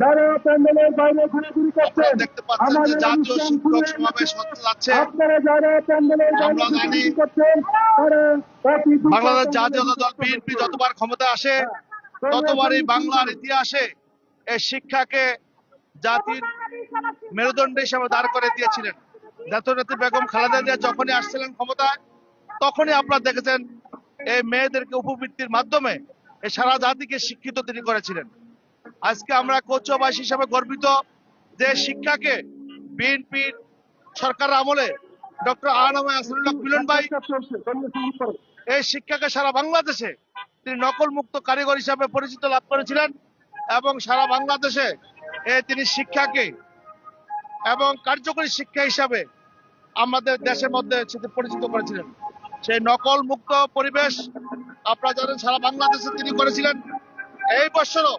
যারা প্যান্ডেলের বাইরে ঘুরাঘুরি করছেন আমাদের জাতীয় অনুষ্ঠান শিক্ষক সমাবেশ হতে যাচ্ছে। আপনারা যারা প্যান্ডেলের বাইরে করছেন তারা বাংলাদেশ জাতীয় দল বিএনপি যতবার ক্ষমতা আসে হ্যাঁ। ততবারই বাংলার ইতিহাসে এই শিক্ষাকে জাতির মেরুদণ্ড হিসেবে দাঁড় করে দিয়েছিলেন। জাতীয় বেগম খালেদা জিয়া যখনই আসছিলেন ক্ষমতায় তখনই আপনারা দেখেছেন এই মেয়েদেরকে উপবৃত্তির মাধ্যমে এই সারা জাতিকে শিক্ষিত তিনি করেছিলেন। আজকে আমরা কোচবাসী হিসাবে গর্বিত যে শিক্ষাকে বিএনপির সরকার আমলে ডক্টর আনামে আসরুল্লাহ মিলন ভাই এই শিক্ষাকে সারা বাংলাদেশে তিনি নকল মুক্ত কারিগর হিসাবে পরিচিত লাভ করেছিলেন এবং সারা বাংলাদেশে তিনি শিক্ষাকে এবং কার্যকরী শিক্ষা হিসাবে আমাদের দেশের মধ্যে পরিচিত করেছিলেন। সেই নকল মুক্ত পরিবেশ আপনারা জানেন সারা বাংলাদেশে তিনি করেছিলেন। এই বছরও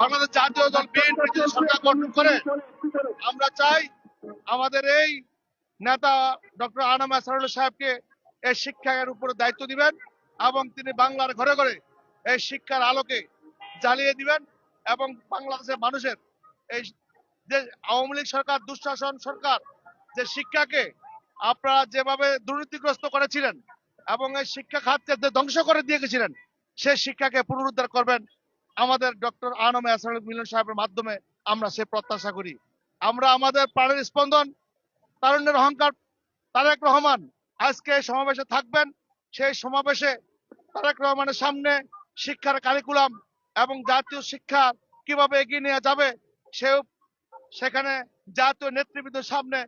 বাংলাদেশ জাতীয় দল বিএনপি যদি সরকার গঠন করে, আমরা চাই আমাদের এই নেতা ডক্টর আনাম আসারুল্লাহ সাহেবকে এই শিক্ষার উপরে দায়িত্ব দিবেন এবং তিনি বাংলার ঘরে ঘরে এই শিক্ষার আলোকে জ্বালিয়ে দিবেন এবং বাংলাদেশের মানুষের এই যে আওয়ামী লীগ সরকার, দুঃশাসন সরকার, যে শিক্ষাকে আপনারা যেভাবে দুর্নীতিগ্রস্ত করেছিলেন এবং এই শিক্ষা খাতকে ধ্বংস করে দিয়ে গেছিলেন, সেই শিক্ষাকে পুনরুদ্ধার করবেন আমাদের ডক্টর আনম আসার মিলন সাহেবের মাধ্যমে আমরা সে প্রত্যাশা করি। আমরা আমাদের প্রাণের স্পন্দন, তারুণ্যের অহংকার, তারেক রহমান আজকে সমাবেশে থাকবেন। সেই সমাবেশে তারেক রহমানের সামনে শিক্ষার কারিকুলাম এবং জাতীয় শিক্ষা কীভাবে এগিয়ে নেওয়া যাবে, সেও সেখানে জাতীয় নেতৃবৃন্দের সামনে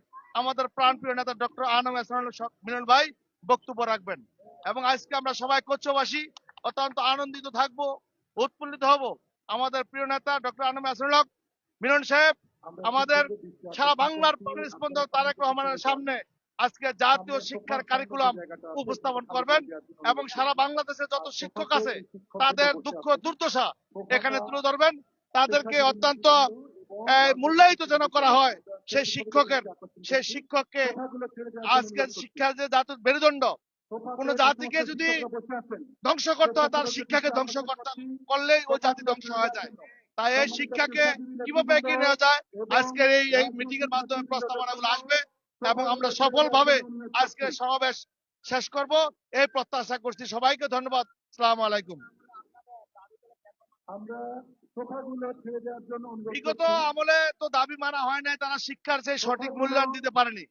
আমাদের প্রাণপ্রিয় নেতা ডক্টর আনম হাসানুল মিলন ভাই বক্তব্য রাখবেন। এবং আজকে আমরা সবাই কোচ্চবাসী অত্যন্ত আনন্দিত থাকব। উৎফুল্লিত হব। আমাদের প্রিয় নেতা ডক্টর আনম হাসানুল মিলন সাহেব আমাদের সারা বাংলার স্পন্দন তারেক রহমানের সামনে আজকে জাতীয় শিক্ষার কারিকুলাম উপস্থাপন করবেন এবং সারা বাংলাদেশে যত শিক্ষক আছে তাদের দুঃখ দুর্দশা এখানে তুলে ধরবেন। তাদেরকে অত্যন্ত মূল্যায়িত যেন করা হয় সেই শিক্ষকের সেই শিক্ষককে আজকে শিক্ষার যে জাতীয় মেরুদণ্ড কোন জাতিকে যদি ধ্বংস করতে হয় তার শিক্ষাকে ধ্বংস করতে করলেই ওই জাতি ধ্বংস হয়ে যায়। তাই এই শিক্ষাকে কীভাবে এগিয়ে নেওয়া যায়? আজকের এই এই মিটিং এর মাধ্যমে প্রস্তাবনাগুলো আসবে এবং আমরা সফলভাবে আজকের সমাবেশ শেষ করব। এই প্রত্যাশা করছি সবাইকে ধন্যবাদ। সালাম আলাইকুম। আমরা বিগত আমলে তো দাবি মানা হয় নাই তারা শিক্ষার সেই সঠিক মূল্যায়ন দিতে পারেনি।